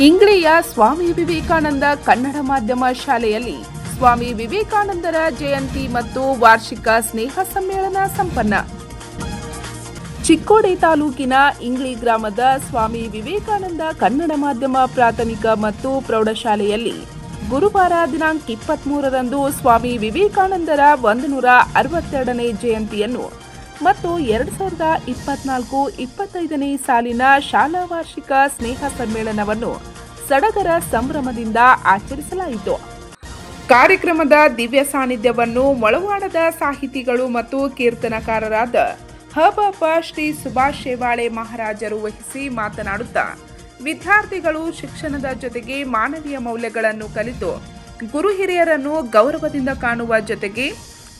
ಇಂಗ್ಲೆಯ ಸ್ವಾಮಿ ವಿವೇಕಾನಂದ ಕನ್ನಡ ಮಾಧ್ಯಮ ಶಾಲೆಯಲ್ಲಿ ಸ್ವಾಮಿ ವಿವೇಕಾನಂದರ ಜಯಂತಿ ಮತ್ತು ವಾರ್ಷಿಕ ಸ್ನೇಹ ಸಮ್ಮೇಳನ ಸಂಪನ್ನ. ಚಿಕ್ಕೋಡಿ ತಾಲೂಕಿನ ಇಂಗ್ಲಿ ಗ್ರಾಮದ ಸ್ವಾಮಿ ವಿವೇಕಾನಂದ ಕನ್ನಡ ಮಾಧ್ಯಮ ಪ್ರಾಥಮಿಕ ಮತ್ತು ಪ್ರೌಢಶಾಲೆಯಲ್ಲಿ ಗುರುವಾರ ದಿನಾಂಕ ಇಪ್ಪತ್ಮೂರರಂದು ಸ್ವಾಮಿ ವಿವೇಕಾನಂದರ ಒಂದು ನೂರ ಅರವತ್ತೆರಡನೇ ಜಯಂತಿಯನ್ನು ಮತ್ತು ಎರಡು ಸಾವಿರದ ಇಪ್ಪತ್ನಾಲ್ಕು ಇಪ್ಪತ್ತೈದನೇ ಸಾಲಿನ ಶಾಲಾ ವಾರ್ಷಿಕ ಸ್ನೇಹ ಸಮ್ಮೇಳನವನ್ನು ಸಡಗರ ಸಂಭ್ರಮದಿಂದ ಆಚರಿಸಲಾಯಿತು. ಕಾರ್ಯಕ್ರಮದ ದಿವ್ಯ ಸಾನ್ನಿಧ್ಯವನ್ನು ಮೊಳವಾಡದ ಸಾಹಿತಿಗಳು ಮತ್ತು ಕೀರ್ತನಕಾರರಾದ ಹಬಪ ಶ್ರೀ ಸುಭಾಷ್ ಶೇವಾಳೆ ಮಹಾರಾಜರು ವಹಿಸಿ ಮಾತನಾಡುತ್ತಾ, ವಿದ್ಯಾರ್ಥಿಗಳು ಶಿಕ್ಷಣದ ಜೊತೆಗೆ ಮಾನವೀಯ ಮೌಲ್ಯಗಳನ್ನು ಕಲಿತು, ಗುರು ಹಿರಿಯರನ್ನು ಗೌರವದಿಂದ ಕಾಣುವ ಜೊತೆಗೆ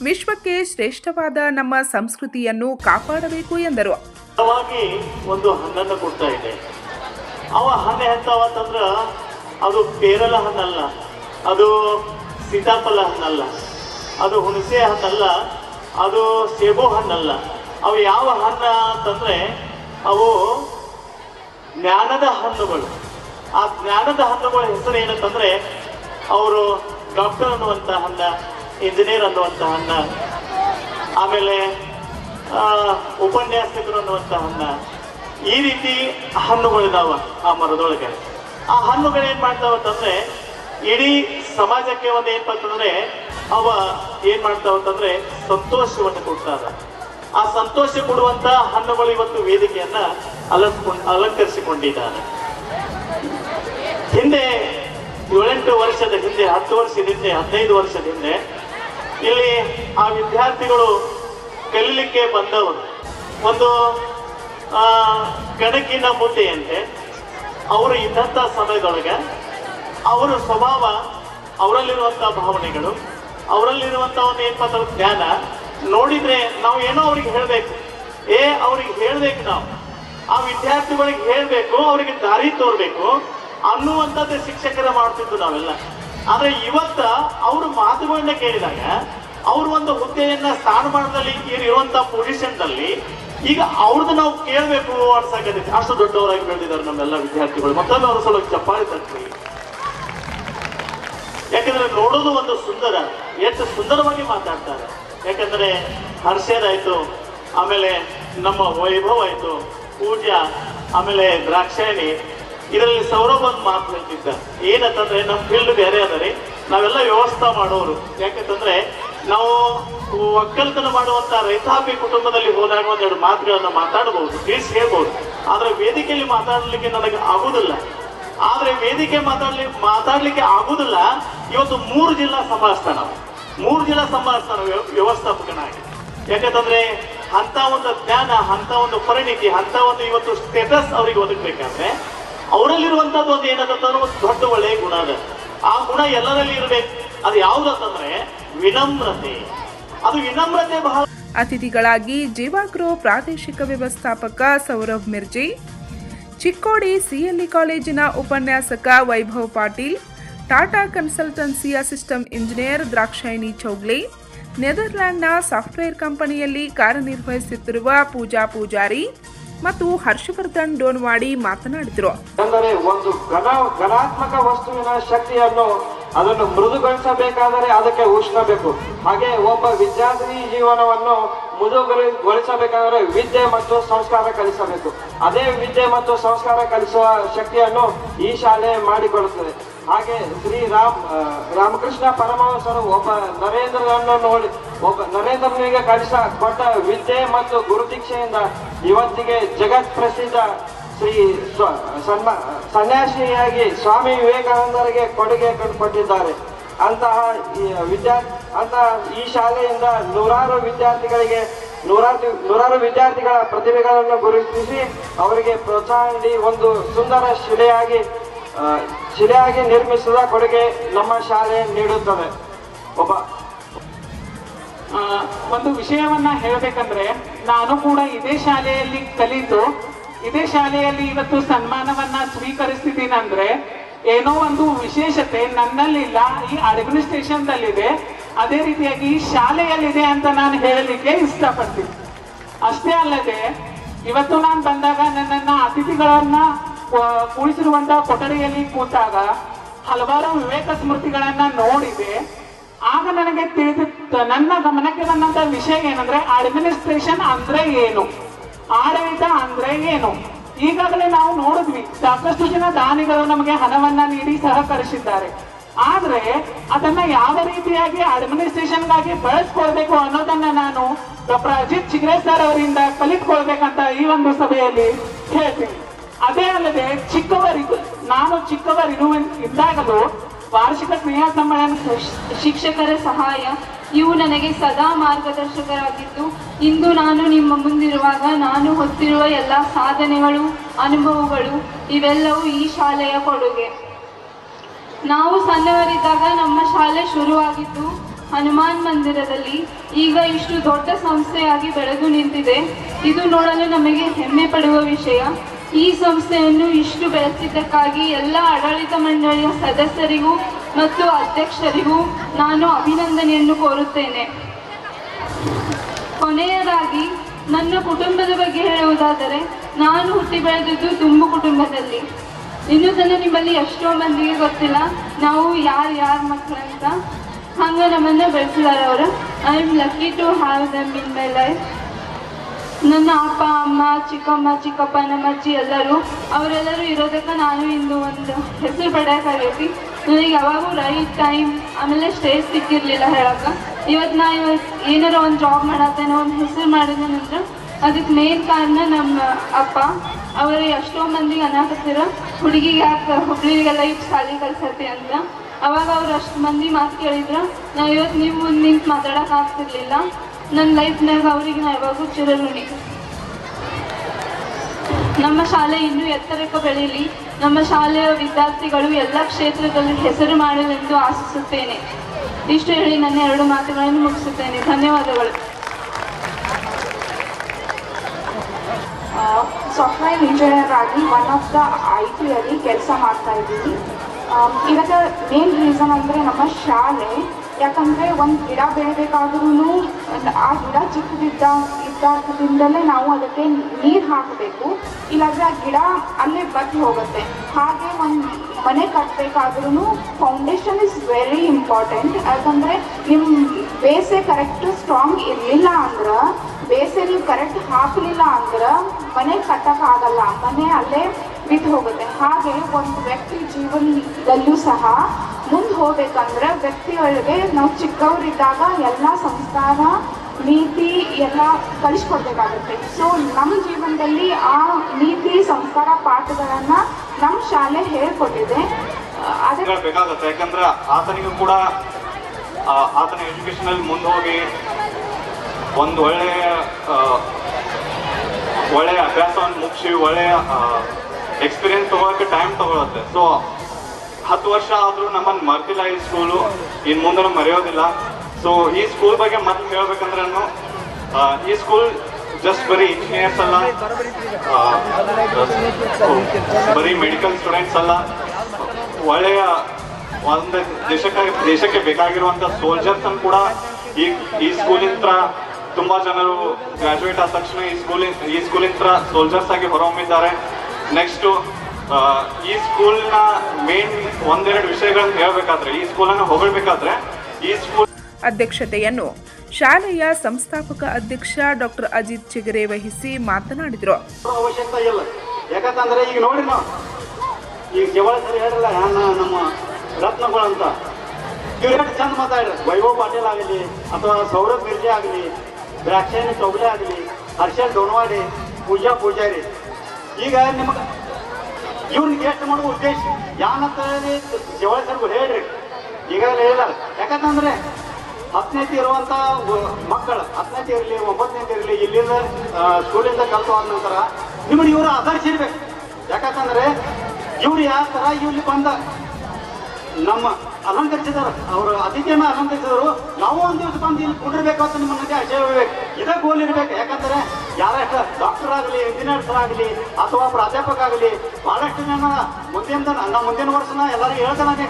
ವಿಶ್ವಕ್ಕೆ ಶ್ರೇಷ್ಠವಾದ ನಮ್ಮ ಸಂಸ್ಕೃತಿಯನ್ನು ಕಾಪಾಡಬೇಕು ಎಂದರುವಾಗಿ ಒಂದು ಹಣ್ಣನ್ನು ಕೊಡ್ತಾ ಇದೆ ಅವ ಹಣ್ಣು ಅಂತಂದ್ರೆ ಅದು ಪೇರಲ ಹಣ್ಣಲ್ಲ, ಅದು ಸೀತಾಫಲ ಹಣ್ಣಲ್ಲ, ಅದು ಹುಣಸೆ ಹಣ್ಣಲ್ಲ, ಅದು ಸೇಬು ಹಣ್ಣಲ್ಲ. ಅವು ಯಾವ ಹಣ್ಣ ಅಂತಂದ್ರೆ ಅವು ಜ್ಞಾನದ ಹಣ್ಣುಗಳು. ಆ ಜ್ಞಾನದ ಹಣ್ಣುಗಳ ಹೆಸರು ಏನಂತಂದ್ರೆ ಅವರು ಡಾಕ್ಟರ್ ಅನ್ನುವಂಥ ಹಣ್ಣ ಇಂಜಿನಿಯರ್ ಅನ್ನುವಂಥ ಹಣ್ಣ ಆಮೇಲೆ ಉಪನ್ಯಾಸಕರು ಹಣ್ಣ ಈ ರೀತಿ ಹಣ್ಣುಗಳಿದಾವ ಆ ಮರದೊಳಗೆ. ಆ ಹಣ್ಣುಗಳು ಏನ್ ಮಾಡ್ತಾವ ಅಂತಂದ್ರೆ, ಇಡೀ ಸಮಾಜಕ್ಕೆ ಒಂದು ಏನ್ ಅಂತಂದ್ರೆ ಅವ ಏನ್ ಮಾಡ್ತಾವ ಅಂತಂದ್ರೆ, ಸಂತೋಷವನ್ನು ಕೊಡ್ತಾರ. ಆ ಸಂತೋಷ ಕೊಡುವಂತ ಹಣ್ಣುಗಳು ಇವತ್ತು ವೇದಿಕೆಯನ್ನ ಅಲಂಕೊಂಡ್ ಅಲಂಕರಿಸಿಕೊಂಡಿದ್ದಾರೆ. ಹಿಂದೆ ಏಳೆಂಟು ವರ್ಷದ ಹಿಂದೆ, ಹತ್ತು ವರ್ಷದ ಹಿಂದೆ, ಹದಿನೈದು ವರ್ಷದ ಹಿಂದೆ ಇಲ್ಲಿ ಆ ವಿದ್ಯಾರ್ಥಿಗಳು ಕಲಿಲಿಕ್ಕೆ ಬಂದವರು. ಒಂದು ಗಣಕಿನ ಮುದ್ದೆಯಂತೆ ಅವರು ಇದ್ದಂಥ ಸಮಯದೊಳಗೆ ಅವರ ಸ್ವಭಾವ ಅವರಲ್ಲಿರುವಂಥ ಭಾವನೆಗಳು ಅವರಲ್ಲಿರುವಂಥ ಒಂದು ಏನಪ್ಪ ಜ್ಞಾನ, ನೋಡಿದ್ರೆ ನಾವು ಏನೋ ಅವ್ರಿಗೆ ಹೇಳಬೇಕು. ಏ, ಅವ್ರಿಗೆ ಹೇಳ್ಬೇಕು ನಾವು. ಆ ವಿದ್ಯಾರ್ಥಿಗಳಿಗೆ ಹೇಳಬೇಕು, ಅವರಿಗೆ ದಾರಿ ತೋರ್ಬೇಕು ಅನ್ನುವಂಥದ್ದೇ ಶಿಕ್ಷಕರ ಮಾಡ್ತಿದ್ದು ನಾವೆಲ್ಲ. ಆದ್ರೆ ಇವತ್ತ ಅವ್ರ ಮಾತುಗಳನ್ನ ಕೇಳಿದಾಗ ಅವ್ರ ಒಂದು ಹುದ್ದೆಯನ್ನ ಸ್ಥಾನಮಾನದಲ್ಲಿ ಇರುವಂತ ಪೊಸಿಷನ್ದಲ್ಲಿ ಈಗ ಅವ್ರದ್ದು ನಾವು ಕೇಳಬೇಕು ಅನ್ಸಕತ್ತೈತಿ ಅಷ್ಟು ದೊಡ್ಡವರಾಗಿ ಬೆಳೆದಿದ್ದಾರೆ ನಮ್ಮೆಲ್ಲ ವಿದ್ಯಾರ್ಥಿಗಳು. ಮತ್ತೊಮ್ಮೆ ಅವ್ರ ಸಲುವಾಗಿ ಚಪ್ಪಾಳಿ ತರ್ತೀವಿ ಯಾಕಂದ್ರೆ ನೋಡೋದು ಒಂದು ಸುಂದರ, ಎಷ್ಟು ಸುಂದರವಾಗಿ ಮಾತಾಡ್ತಾರೆ. ಯಾಕಂದ್ರೆ ಹರ್ಷದಾಯ್ತು ಆಮೇಲೆ ನಮ್ಮ ವೈಭವ ಆಯ್ತು ಪೂಜಾ ಆಮೇಲೆ ದ್ರಾಕ್ಷಾಯಣಿ ಇದರಲ್ಲಿ ಸೌರಭ ಒಂದು ಮಾತು ಹೇಳ್ತಿದ್ದ. ಏನಂತಂದ್ರೆ ನಮ್ಮ ಫೀಲ್ಡ್ ಬೇರೆ ಅದರಿ. ನಾವೆಲ್ಲ ವ್ಯವಸ್ಥೆ ಮಾಡೋರು. ಯಾಕಂತಂದ್ರೆ, ನಾವು ಒಕ್ಕಲ್ತನ ಮಾಡುವಂತ ರೈತಾಪಿ ಕುಟುಂಬದಲ್ಲಿ ಹೋದಾಗ ಒಂದೆರಡು ಮಾತುಗಳನ್ನ ಮಾತಾಡಬಹುದು ತಿಳಿಸಿ ಹೇಳ್ಬಹುದು ಆದ್ರೆ ವೇದಿಕೆಯಲ್ಲಿ ಮಾತಾಡಲಿಕ್ಕೆ ನನಗೆ ಆಗುದಿಲ್ಲ. ಆದ್ರೆ ವೇದಿಕೆ ಮಾತಾಡ್ಲಿ, ಮಾತಾಡ್ಲಿಕ್ಕೆ ಆಗುದಿಲ್ಲ. ಇವತ್ತು ಮೂರು ಜಿಲ್ಲಾ ಅವ. ಮೂರು ಜಿಲ್ಲಾ ಸಮಾಜಸ್ಥಾನ ವ್ಯ- ವ್ಯವಸ್ಥಾಪಕನಾಗಿ. ಯಾಕಂತಂದ್ರೆ, ಅಂತ ಒಂದು ಜ್ಞಾನ, ಅಂತ ಒಂದು ಪರಿಣಿತಿ, ಅಂತ ಒಂದು ಇವತ್ತು ಸ್ಟೇಟಸ್ ಅವರಿಗೆ ಒದಗಬೇಕಾದ್ರೆ ಅವರಲ್ಲಿರುವಂತದ್ದು ಒಂದು ದೊಡ್ಡ ಒಳ್ಳೆಯ ಗುಣ ಅದ. ಆ ಗುಣ ಎಲ್ಲರಲ್ಲಿ ಇರಬೇಕು. ಅದು ಯಾವುದಂತಂದ್ರೆ ವಿನಮ್ರತೆ. ಅದು ವಿನಮ್ರತೆ ಬಹಳ ಅತಿಥಿಗಳಾಗಿ ಜೀವಾಗ್ರೋ ಪ್ರಾದೇಶಿಕ ವ್ಯವಸ್ಥಾಪಕ ಸೌರಭ್ ಮಿರ್ಜಿ, ಚಿಕ್ಕೋಡಿ ಸಿಎಲ್ಇ ಕಾಲೇಜಿನ ಉಪನ್ಯಾಸಕ ವೈಭವ್ ಪಾಟೀಲ್, ಟಾಟಾ ಕನ್ಸಲ್ಟೆನ್ಸಿಯ ಸಿಸ್ಟಮ್ ಇಂಜಿನಿಯರ್ ದ್ರಾಕ್ಷಾಯಿನಿ ಚೌಗ್ಲಿ, ನೆದರ್ಲ್ಯಾಂಡ್ನ ಸಾಫ್ಟ್ವೇರ್ ಕಂಪನಿಯಲ್ಲಿ ಕಾರ್ಯನಿರ್ವಹಿಸುತ್ತಿರುವ ಪೂಜಾ ಪೂಜಾರಿ ಮತ್ತು ಹರ್ಷವರ್ಧನ್ ಡೋನ್ವಾಡಿ ಮಾತನಾಡಿದರು ಅಂದರೆ ಒಂದು ಘನ ಘನಾತ್ಮಕ ವಸ್ತುವಿನ ಶಕ್ತಿಯನ್ನು ಅದನ್ನು ಮೃದುಗೊಳಿಸಬೇಕಾದರೆ ಅದಕ್ಕೆ ಉಷ್ಣ ಬೇಕು ಹಾಗೆ ಒಬ್ಬ ವಿದ್ಯಾರ್ಥಿ ಜೀವನವನ್ನು ಮೃದುಗೊಳಿಸಬೇಕಾದರೆ ವಿದ್ಯೆ ಮತ್ತು ಸಂಸ್ಕಾರ ಕಲಿಸಬೇಕು. ಅದೇ ವಿದ್ಯೆ ಮತ್ತು ಸಂಸ್ಕಾರ ಕಲಿಸುವ ಶಕ್ತಿಯನ್ನು ಈ ಶಾಲೆ ಮಾಡಿಕೊಡುತ್ತದೆ. ಹಾಗೆ ಶ್ರೀ ರಾಮ್ ರಾಮಕೃಷ್ಣ ಪರಮಹಂಸರು ಒಬ್ಬ ನರೇಂದ್ರನನ್ನು ನೋಡಿ, ಒಬ್ಬ ನರೇಂದ್ರನಿಗೆ ಕಳಿಸ ಕೊಟ್ಟ ವಿದ್ಯೆ ಮತ್ತು ಗುರುದೀಕ್ಷೆಯಿಂದ ಇವತ್ತಿಗೆ ಜಗತ್ ಪ್ರಸಿದ್ಧ ಶ್ರೀ ಸನ್ಯಾಸಿಯಾಗಿ ಸ್ವಾಮಿ ವಿವೇಕಾನಂದರಿಗೆ ಕೊಡುಗೆ ಕೊಟ್ಟು- ಕೊಟ್ಟಿದ್ದಾರೆ. ಅಂತಹ ಈ, ವಿದ್ಯಾ, ಅಂತಹ ಈ ಶಾಲೆಯಿಂದ ನೂರಾರು ವಿದ್ಯಾರ್ಥಿಗಳಿಗೆ, ನೂರಾರು ನೂರಾರು ವಿದ್ಯಾರ್ಥಿಗಳ ಪ್ರತಿಭೆಗಳನ್ನು ಗುರುತಿಸಿ ಅವರಿಗೆ ಪ್ರೋತ್ಸಾಹ ನೀಡಿ ಒಂದು ಸುಂದರ ಶಿಲೆಯಾಗಿ ಆ, ಶಿಲೆಯಾಗಿ ನಿರ್ಮಿಸಿದ ಕೊಡುಗೆ ನಮ್ಮ ಶಾಲೆ ನೀಡುತ್ತದೆ. ಒಬ್ಬ ಒಂದು ವಿಷಯವನ್ನ ಹೇಳಬೇಕಂದ್ರೆ ನಾನು ಕೂಡ ಇದೇ ಶಾಲೆಯಲ್ಲಿ ಕಲಿತು ಇದೇ ಶಾಲೆಯಲ್ಲಿ ಇವತ್ತು ಸನ್ಮಾನವನ್ನ ಸ್ವೀಕರಿಸ್ತಿದ್ದೀನಂದ್ರೆ ಏನೋ ಒಂದು ವಿಶೇಷತೆ ನನ್ನಲ್ಲಿಲ್ಲ ಈ ಅಡ್ಮಿನಿಸ್ಟ್ರೇಷನ್ದಲ್ಲಿದೆ ಅದೇ ರೀತಿಯಾಗಿ ಈ ಶಾಲೆಯಲ್ಲಿದೆ ಅಂತ ನಾನು ಹೇಳಲಿಕ್ಕೆ ಇಷ್ಟಪಡ್ತೀನಿ. ಅಷ್ಟೇ ಅಲ್ಲದೆ ಇವತ್ತು ನಾನು ಬಂದಾಗ ನನ್ನನ್ನ ಅತಿಥಿಗಳನ್ನ ಕೂಡಿಸಿರುವಂತಹ ಕೊಠಡಿಯಲ್ಲಿ ಕೂತಾಗ ಹಲವಾರು ವಿವೇಕ ಸ್ಮೃತಿಗಳನ್ನ ನೋಡಿದೆ. ಆಗ ನನಗೆ ತಿಳಿದ ನನ್ನ ಗಮನಕ್ಕೆ ಬಂದಂತ ವಿಷಯ ಏನಂದ್ರೆ ಅಡ್ಮಿನಿಸ್ಟ್ರೇಷನ್ ಅಂದ್ರೆ ಏನು? ಆಡಳಿತ ಅಂದ್ರೆ ಏನು? ಈಗಾಗಲೇ ನಾವು ನೋಡಿದ್ವಿ, ಸಾಕಷ್ಟು ಜನ ದಾನಿಗಳು ನಮಗೆ ಹಣವನ್ನ ನೀಡಿ ಸಹಕರಿಸಿದ್ದಾರೆ. ಆದ್ರೆ ಅದನ್ನ ಯಾವ ರೀತಿಯಾಗಿ ಅಡ್ಮಿನಿಸ್ಟ್ರೇಷನ್ಗಾಗಿ ಬಳಸ್ಕೊಳ್ಬೇಕು ಅನ್ನೋದನ್ನ ನಾನು ಡಾಕ್ಟರ್ ಅಜಿತ್ ಚಿಗ್ರೆ ಸರ್ ಅವರಿಂದ ಕಲಿತ್ಕೊಳ್ಬೇಕಂತ ಈ ಒಂದು ಸಭೆಯಲ್ಲಿ ಹೇಳ್ತೀನಿ. ಅದೇ ಅಲ್ಲದೆ ಚಿಕ್ಕವರಿಗೂ, ನಾನು ಚಿಕ್ಕವರಿರುವ ಇದ್ದಾಗಲೂ ವಾರ್ಷಿಕ ಸ್ನೇಹ ಸಮ್ಮೇಳನ ಶಿಕ್ಷಕರ ಸಹಾಯ, ಇವು ನನಗೆ ಸದಾ ಮಾರ್ಗದರ್ಶಕರಾಗಿದ್ದು, ಇಂದು ನಾನು ನಿಮ್ಮ ಮುಂದಿರುವಾಗ ನಾನು ಹೊತ್ತಿರುವ ಎಲ್ಲ ಸಾಧನೆಗಳು, ಅನುಭವಗಳು, ಇವೆಲ್ಲವೂ ಈ ಶಾಲೆಯ ಕೊಡುಗೆ. ನಾವು ಸಣ್ಣವರಿದ್ದಾಗ ನಮ್ಮ ಶಾಲೆ ಶುರುವಾಗಿದ್ದು, ಹನುಮಾನ್ ಮಂದಿರದಲ್ಲಿ ಈಗ ಇಷ್ಟು ದೊಡ್ಡ ಸಂಸ್ಥೆಯಾಗಿ ಬೆಳೆದು ನಿಂತಿದೆ. ಇದು ನೋಡಲು ನಮಗೆ ಹೆಮ್ಮೆ ಪಡುವ ವಿಷಯ. ಈ ಸಂಸ್ಥೆಯನ್ನು ಇಷ್ಟು ಬೆಳೆಸಿದ್ದಕ್ಕಾಗಿ ಎಲ್ಲ ಆಡಳಿತ ಮಂಡಳಿಯ ಸದಸ್ಯರಿಗೂ ಮತ್ತು ಅಧ್ಯಕ್ಷರಿಗೂ ನಾನು ಅಭಿನಂದನೆಯನ್ನು ಕೋರುತ್ತೇನೆ. ಕೊನೆಯದಾಗಿ, ನನ್ನ ಕುಟುಂಬದ ಬಗ್ಗೆ ಹೇಳುವುದಾದರೆ, ನಾನು ಹುಟ್ಟಿ ಬೆಳೆದಿದ್ದು ತುಂಬು ಕುಟುಂಬದಲ್ಲಿ. ಇನ್ನು ತನಕ ನಿಮ್ಮಲ್ಲಿ ಎಷ್ಟೋ ಮಂದಿಗೆ ಗೊತ್ತಿಲ್ಲ, ನಾವು ಯಾರು ಯಾರ ಮಕ್ಕಳು ಅಂತ. ಹಂಗೆ ನಮ್ಮನ್ನ ಬೆಳೆಸಿದಾರೆ ಅವರು. I am lucky to have them in my life ನನ್ನ ಅಪ್ಪ, ಅಮ್ಮ, ಚಿಕ್ಕಮ್ಮ, ಚಿಕ್ಕಪ್ಪ, ನಮ್ಮ ಅಜ್ಜಿ ಎಲ್ಲರೂ, ಅವರೆಲ್ಲರೂ ಇರೋದಕ್ಕೆ ನಾನು ಇಂದು ಒಂದು ಹೆಸರು ಪಡೆಯೋಕ್ಕಾಗೈತಿ ನನಗೆ ಯಾವಾಗೂ ರೈಟ್ ಟೈಮ್ ಆಮೇಲೆ ಸ್ಟೇಜ್ ಸಿಕ್ಕಿರಲಿಲ್ಲ ಹೇಳಕ್ಕೆ. ಇವತ್ತು ನಾ ಇವತ್ತು ಏನಾರ ಒಂದು ಜಾಬ್ ಮಾಡತ್ತೇನೆ ಒಂದು ಹೆಸರು ಮಾಡಿದೇನಂದ್ರೆ ಅದಕ್ಕೆ ಮೇನ್ ಕಾರಣ ನಮ್ಮ ಅಪ್ಪ. ಅವರು ಎಷ್ಟೋ ಮಂದಿಗೆ ಅನಾಥಿರ ಹುಡುಗಿಗೆ ಯಾಕೆ ಹುಡುಗಿಗೆಲ್ಲ ಇಷ್ಟು ಶಾಲೆ ಕಲ್ಸತ್ತೆ ಅಂತ. ಅವಾಗ ಅವ್ರು ಅಷ್ಟು ಮಂದಿ ಮಾತು ಕೇಳಿದ್ರು, ನಾ ಇವತ್ತು ನಿಮ್ಮ ಮುಂದೆ ನಿಂತು ಮಾತಾಡೋಕೆ ಆಗ್ತಿರ್ಲಿಲ್ಲ. ನನ್ನ ಲೈಫ್ನಾಗ ಅವ್ರಿಗೆ ನಾ ಯಾವಾಗೂ ಚಿರಋಣಿ ನಮ್ಮ ಶಾಲೆ ಇನ್ನೂ ಎತ್ತರಕ್ಕೆ ಬೆಳೀಲಿ. ನಮ್ಮ ಶಾಲೆಯ ವಿದ್ಯಾರ್ಥಿಗಳು ಎಲ್ಲ ಕ್ಷೇತ್ರದಲ್ಲಿ ಹೆಸರು ಮಾಡಲೆಂದು ಆಶಿಸುತ್ತೇನೆ. ಇಷ್ಟು ಹೇಳಿ ನನ್ನ ಎರಡು ಮಾತುಗಳನ್ನು ಮುಗಿಸುತ್ತೇನೆ. ಧನ್ಯವಾದಗಳು. ಸಾಫ್ಟ್ವೇರ್ ಇಂಜಿನಿಯರ್ ಆಗಿ ಒನ್ ಆಫ್ ದ ಐ ಟಿಯಲ್ಲಿ ಕೆಲಸ ಮಾಡ್ತಾ ಇದ್ದೀನಿ. ಇವಾಗ ಮೇನ್ ರೀಸನ್ ಅಂದರೆ ನಮ್ಮ ಶಾಲೆ ಯಾಕಂದರೆ ಒಂದು ಗಿಡ ಬೆಳಿಬೇಕಾದ್ರೂ ಆ ಗಿಡ ಚಿಕ್ಕದಿದ್ದ ಇದ್ದಾಗದಿಂದಲೇ ನಾವು ಅದಕ್ಕೆ ನೀರು ಹಾಕಬೇಕು. ಇಲ್ಲಾಂದರೆ ಆ ಗಿಡ ಅಲ್ಲೇ ಬತ್ತಿ ಹೋಗುತ್ತೆ. ಹಾಗೆ ಒಂದು ಮನೆ ಕಟ್ಟಬೇಕಾದ್ರೂ ಫೌಂಡೇಶನ್ ಇಸ್ ವೆರಿ ಇಂಪಾರ್ಟೆಂಟ್ ಯಾಕಂದರೆ ನಿಮ್ಮ ಬೇಸೆ ಕರೆಕ್ಟ್ ಸ್ಟ್ರಾಂಗ್ ಇರಲಿಲ್ಲ ಅಂದ್ರೆ ಬೇಸೆ ನೀವು ಕರೆಕ್ಟ್ ಹಾಕಲಿಲ್ಲ ಅಂದ್ರೆ ಮನೆ ಕಟ್ಟಕ್ಕಾಗಲ್ಲ. ಮನೆ ಅಲ್ಲೇ ಬಿದ್ದು ಹೋಗುತ್ತೆ ಹಾಗೆ ಒಂದು ವ್ಯಕ್ತಿ ಜೀವನದಲ್ಲೂ ಸಹ ಮುಂದೆ ಹೋಗ್ಬೇಕಂದ್ರೆ ವ್ಯಕ್ತಿಯೊಳಗೆ ನಾವು ಚಿಕ್ಕವರಿದ್ದಾಗ ಎಲ್ಲ ಸಂಸ್ಕಾರ ನೀತಿ ಎಲ್ಲ ಕಲಿಸ್ಕೊಡ್ಬೇಕಾಗುತ್ತೆ. ಸೊ ನಮ್ಮ ಜೀವನದಲ್ಲಿ ಆ ನೀತಿ, ಸಂಸ್ಕಾರ, ಪಾಠಗಳನ್ನು ನಮ್ಮ ಶಾಲೆ ಹೇಳ್ಕೊಟ್ಟಿದೆ. ಅದಕ್ಕೆ ಬೇಕಾಗುತ್ತೆ. ಯಾಕಂದ್ರೆ ಆತನಿಗೂ ಕೂಡ ಆತನ ಎಜುಕೇಶನ್ ಅಲ್ಲಿ ಮುಂದೆ ಹೋಗಿ ಒಂದು ಒಳ್ಳೆಯ ಒಳ್ಳೆಯ ಅಭ್ಯಾಸವನ್ನು ಮುಗಿಸಿ, ಒಳ್ಳೆಯ ಎಕ್ಸ್ಪೀರಿಯನ್ಸ್ ತಗೊಳಕ್ಕೆ ಟೈಮ್ ತಗೊಳುತ್ತೆ. ಸೊ ಹತ್ತು ವರ್ಷ ಆದರೂ ನಮ್ಮನ್ನು ಮರ್ತಿಲ್ಲ ಈ ಸ್ಕೂಲು ಇನ್ನು ಮುಂದೆ ಮರೆಯೋದಿಲ್ಲ. ಸೊ ಈ ಸ್ಕೂಲ್ ಬಗ್ಗೆ ಮತ್ತೆ ಹೇಳ್ಬೇಕಂದ್ರೆ ಈ ಸ್ಕೂಲ್ ಜಸ್ಟ್ ಬರೀ ಇಂಜಿನಿಯರ್ಸ್ ಅಲ್ಲ. ಬರೀ ಮೆಡಿಕಲ್ ಸ್ಟೂಡೆಂಟ್ಸ್ ಅಲ್ಲ. ಒಳ್ಳೆಯ ಒಂದು ದೇಶಕ್ಕೆ ದೇಶಕ್ಕೆ ಬೇಕಾಗಿರುವಂಥ ಸೋಲ್ಜರ್ಸ್ ಅನ್ನು ಕೂಡ ಈ ಈ ಸ್ಕೂಲಿಂದ ತುಂಬಾ ಜನರು ಗ್ರಾಜುಯೇಟ್ ಆದ ತಕ್ಷಣ ಈ ಸ್ಕೂಲಿನ ಈ ಸ್ಕೂಲಿಂದ ಸೋಲ್ಜರ್ಸ್ ಆಗಿ ಹೊರಹೊಮ್ಮಿದ್ದಾರೆ. ನೆಕ್ಸ್ಟ್ ಈ ಸ್ಕೂಲ್ನ ಮೇನ್ ಒಂದೆರಡು ವಿಷಯಗಳನ್ನ ಹೇಳಬೇಕಾದ್ರೆ ಈ ಸ್ಕೂಲನ್ನು ಹೊಗಳ್ಬೇಕಾದ್ರೆ ಈ ಸ್ಕೂಲ್ ಅಧ್ಯಕ್ಷತೆಯನ್ನು ಶಾಲೆಯ ಸಂಸ್ಥಾಪಕ ಅಧ್ಯಕ್ಷ ಡಾಕ್ಟರ್ ಅಜಿತ್ ಚಿಗರೆ ವಹಿಸಿ ಮಾತನಾಡಿದ್ರು. ಅವಶ್ಯಕತೆ ಇಲ್ಲ. ಯಾಕಂತಂದ್ರೆ ಈಗ ನೋಡಿ ನಾವು ಈಗ ಜವಳ ಸರಿ ಹೇಳಿಲ್ಲ ನಮ್ಮ ರತ್ನಗಳಂತ ಅಂತ. ಎಷ್ಟು ಚಂದ ಮಾತಾಡ್ರಿ ವೈಭವ್ ಪಾಟೀಲ್ ಆಗಲಿ ಅಥವಾ ಸೌರಭ್ ಮಿರ್ಜೆ ಆಗಲಿ ದ್ರಾಕ್ಷಾಯಣಿ ಚೌಗಲೆ ಆಗಲಿ ಹರ್ಷಲ್ ಡೋನವಾಡಿ ಪೂಜಾ ಪೂಜಾರಿ. ಈಗ ನಿಮಗೆ ಇವ್ರಿಗೆ ಗೆಸ್ಟ್ ಮಾಡುವ ಉದ್ದೇಶ ಯಾನಂತ ಜವಳ ಸರ್ ಹೇಳ್ರಿ. ಈಗಾಗಲೇ ಹೇಳಲ್ಲ ಯಾಕಂತಂದ್ರೆ ಹತ್ತನೇತಿ ಇರುವಂತ ಮಕ್ಕಳು, ಹತ್ತನೇತಿ ಇರಲಿ, ಒಂಬತ್ತನೇತಿ ಇರಲಿ, ಇಲ್ಲಿಂದ ಸ್ಕೂಲಿಂದ ಕಲ್ತು ಆದ ನಂತರ ನಿಮ್ಗೆ ಇವರು ಆಧರಿಸಿರ್ಬೇಕು ಯಾಕಂತಂದ್ರೆ ಇವ್ರು ಯಾವ ತರ ಇಲ್ಲಿ ಬಂದ ನಮ್ಮ ಅಲಂಕರಿಸಿದಾರ ಅವರು ಅತಿಥಿಯನ್ನ ಅಲಂಕರಿಸಿದರು. ನಾವು ಒಂದು ದಿವಸ ಬಂದು ಇಲ್ಲಿ ಕುಂಡಿರ್ಬೇಕು ಅಂತ ನಿಮ್ಮ ಆಶಯ ಇರ್ಬೇಕು ಇದೇ ಗೋಲ್ ಇರ್ಬೇಕು. ಯಾಕಂದ್ರೆ ಯಾರಷ್ಟು ಡಾಕ್ಟರ್ ಆಗಲಿ ಇಂಜಿನಿಯರ್ಸ್ ಆಗಲಿ, ಅಥವಾ ಪ್ರಾಧ್ಯಾಪಕ ಆಗಲಿ, ಬಹಳಷ್ಟು ಜನ ಮುಂದಿನ ನಮ್ಮ ಮುಂದಿನ ವರ್ಷನ ಎಲ್ಲರಿಗೂ ಹೇಳ್ತಾನೆ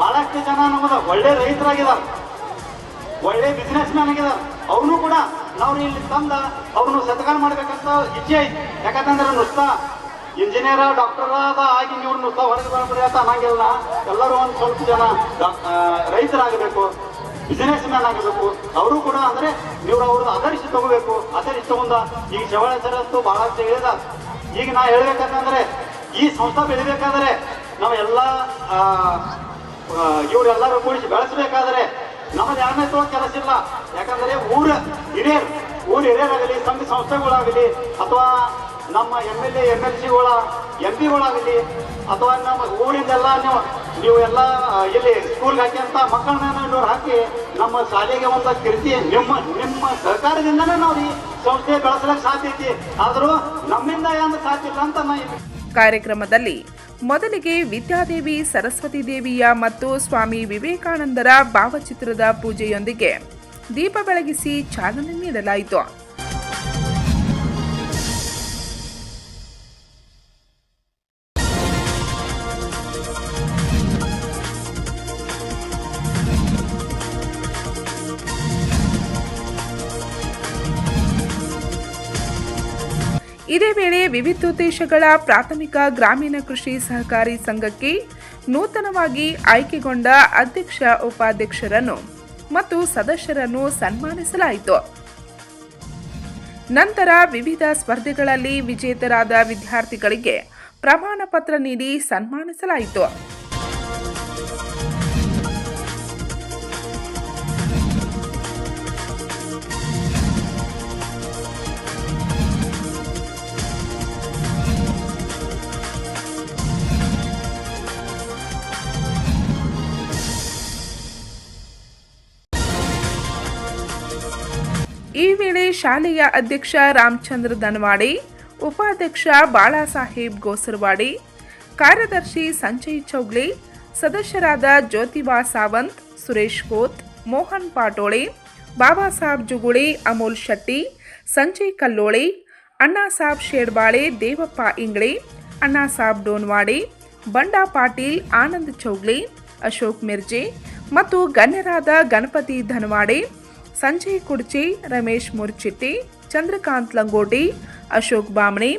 ಬಹಳಷ್ಟು ಜನ ನಮ್ಮದ ಒಳ್ಳೆ ರೈತರಾಗಿದ್ದಾರೆ. ಒಳ್ಳೆ ಬಿಸ್ನೆಸ್ ಮ್ಯಾನ್ ಆಗಿದ್ದಾರೆ. ಅವನು ಕೂಡ ನಾವು ಇಲ್ಲಿ ತಂದ, ಅವ್ರನ್ನು ಸತ್ಕಾರ ಮಾಡ್ಬೇಕಂತ ಇಚ್ಛೆ ಐತಿ. ಯಾಕಂತಂದ್ರೆ ನುಸ್ತಾ ಇಂಜಿನಿಯರ್ ಡಾಕ್ಟರ್ ಆದ ಆಗಿ ನೀವು ನುಸ್ತ ಹೊರಗೆ ಬರ್ಬೇಡಿ ಅಂತ ಅನ್ನಂಗಿಲ್ಲ. ಎಲ್ಲರೂ ಒಂದು ಸ್ವಲ್ಪ ಜನ ರೈತರಾಗಬೇಕು ಬಿಸಿನೆಸ್ ಮ್ಯಾನ್ ಆಗಬೇಕು. ಅವರು ಕೂಡ ಅಂದ್ರೆ ನೀವು ಅವ್ರದ್ದು ಆದರ್ಶ ತಗೋಬೇಕು. ಆಧರಿಸಿ ತಗೊಂಡ ಈಗ ಶವಳ ಸರಸ್ತು ಬಹಳಷ್ಟು ಹೇಳಿದ ಈಗ ನಾ ಹೇಳ್ಬೇಕಂತಂದ್ರೆ ಈ ಸಂಸ್ಥೆ ಬೆಳಿಬೇಕಾದ್ರೆ ನಾವು ಎಲ್ಲ ಇವರೆಲ್ಲರೂ ಕೂಡಿಸಿ ಬೆಳೆಸಬೇಕಾದ್ರೆ ನಮ್ಮದು ಯಾರನ್ನೇ ತಗೋ ಕೆಲಸ ಇಲ್ಲ. ಯಾಕಂದ್ರೆ ಊರ ಹಿರಿಯರು, ಊರ ಹಿರಿಯರಾಗಲಿ, ಸಂಘ ಸಂಸ್ಥೆಗಳಾಗಲಿ ಅಥವಾ ನಮ್ಮ M L A M L ಸಿಗಳ M ಪಿಗಳಾಗಲಿ ಅಥವಾ ನಮ್ಮ ಊರಿಂದೆಲ್ಲ ನೀವು ನೀವು ಎಲ್ಲ ಇಲ್ಲಿ ಸ್ಕೂಲ್ಗೆ ಹಾಕಿಂತ ಮಕ್ಕಳನ್ನ ಹಾಕಿ ನಮ್ಮ ಶಾಲೆಗೆ ಒಂದು ಕೀರ್ತಿ ನಿಮ್ಮ ನಿಮ್ಮ ಸರ್ಕಾರದಿಂದನೇ ನಾವು ಈ ಸಂಸ್ಥೆ ಬೆಳೆಸಲಿಕ್ಕೆ ಸಾಧ್ಯ ಐತಿ. ಆದರೂ ನಮ್ಮಿಂದ ಏನು ಸಾಧ್ಯ ಇಲ್ಲ ಅಂತ ನಾ ಕಾರ್ಯಕ್ರಮದಲ್ಲಿ ಮೊದಲಿಗೆ ವಿದ್ಯಾದೇವಿ, ಸರಸ್ವತಿ ದೇವಿಯ ಮತ್ತು ಸ್ವಾಮಿ ವಿವೇಕಾನಂದರ ಭಾವಚಿತ್ರದ ಪೂಜೆಯೊಂದಿಗೆ ದೀಪ ಬೆಳಗಿಸಿ ಚಾಲನೆ ನೀಡಲಾಯಿತು. ಇದೇ ವೇಳೆ ವಿವಿಧೋದ್ದೇಶಗಳ ಪ್ರಾಥಮಿಕ ಗ್ರಾಮೀಣ ಕೃಷಿ ಸಹಕಾರಿ ಸಂಘಕ್ಕೆ ನೂತನವಾಗಿ ಆಯ್ಕೆಗೊಂಡ ಅಧ್ಯಕ್ಷ ಉಪಾಧ್ಯಕ್ಷರನ್ನು ಮತ್ತು ಸದಸ್ಯರನ್ನು ಸನ್ಮಾನಿಸಲಾಯಿತು. ನಂತರ ವಿವಿಧ ಸ್ಪರ್ಧೆಗಳಲ್ಲಿ ವಿಜೇತರಾದ ವಿದ್ಯಾರ್ಥಿಗಳಿಗೆ ಪ್ರಮಾಣ ಪತ್ರ ನೀಡಿ ಸನ್ಮಾನಿಸಲಾಯಿತು. ಶಾಲೆಯ ಅಧ್ಯಕ್ಷ ರಾಮಚಂದ್ರ ದನವಾಡಿ, ಉಪಾಧ್ಯಕ್ಷ ಬಾಳಾಸಾಹೇಬ್ ಗೋಸರವಾಡಿ, ಕಾರ್ಯದರ್ಶಿ ಸಂಜಯ್ ಚೌಗ್ಲಿ, ಸದಸ್ಯರಾದ ಜ್ಯೋತಿಬಾ ಸಾವಂತ್, ಸುರೇಶ್ ಕೋತ್, ಮೋಹನ್ ಪಾಟೋಳೆ ಬಾಬಾ ಸಾಹೇಬ್ ಜುಗುಳಿ, ಅಮೋಲ್ ಶೆಟ್ಟಿ, ಸಂಜಯ್ ಕಲ್ಲೋಳಿ ಅಣ್ಣಾ ಸಾಬ್ ಶೇಡ್ಬಾಳೆ, ದೇವಪ್ಪ ಇಂಗ್ಳೆ ಅಣ್ಣಾ ಸಾಬ್ ಡೋನ್ವಾಡಿ, ಬಂಡಾ ಪಾಟೀಲ್, ಆನಂದ್ ಚೌಗ್ಲಿ, ಅಶೋಕ್ ಮಿರ್ಜಿ ಮತ್ತು ಗಣ್ಯರಾದ ಗಣಪತಿ ಧನವಾಡೆ ಸಂಜಯ್ ಕುಡ್ಚಿ, ರಮೇಶ್ ಮುರ್ಚಿಟ್ಟಿ ಚಂದ್ರಕಾಂತ್ ಲಂಗೋಟಿ, ಅಶೋಕ್ ಬಾಮಣಿ,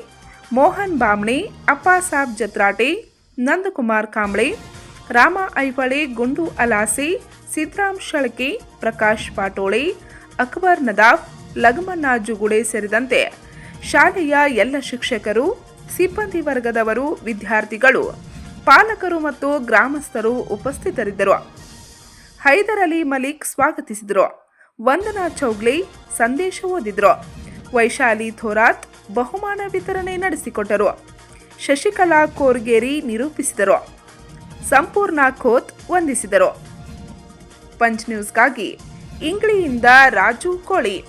ಮೋಹನ್ ಬಾಮ್ಣಿ ಅಪ್ಪಾಸಾಬ್ ಜತ್ರಾಟಿ, ನಂದಕುಮಾರ್ ಕಾಂಬಳೆ ರಾಮ ಐವಳೆ ಗುಂಡು ಅಲಾಸಿ ಸಿದ್ರಾಮ್ ಶಳಕಿ, ಪ್ರಕಾಶ್ ಪಾಟೋಳಿ, ಅಕ್ಬರ್ ನದಾಫ್ ಲಗಮನ್ನ ಸೇರಿದಂತೆ ಶಾಲೆಯ ಎಲ್ಲ ಶಿಕ್ಷಕರು, ಸಿಬ್ಬಂದಿ ವರ್ಗದವರು, ವಿದ್ಯಾರ್ಥಿಗಳು, ಪಾಲಕರು ಮತ್ತು ಗ್ರಾಮಸ್ಥರು ಉಪಸ್ಥಿತರಿದ್ದರು. ಹೈದರ್ ಅಲಿ ಮಲಿಕ್ ಸ್ವಾಗತಿಸಿದರು. ವಂದನಾ ಚೌಗ್ಲಿ ಸಂದೇಶ ಓದಿದ್ರು. ವೈಶಾಲಿ ಥೋರಾತ್ ಬಹುಮಾನ ವಿತರಣೆ ನಡೆಸಿಕೊಟ್ಟರು. ಶಶಿಕಲಾ ಕೋರ್ಗೇರಿ ನಿರೂಪಿಸಿದರು. ಸಂಪೂರ್ಣ ಖೋತ್ ವಂದಿಸಿದರು. ಪಂಚ್ ನ್ಯೂಸ್ಗಾಗಿ ಇಂಗ್ಲಿಯಿಂದ ರಾಜು ಕೋಳಿ.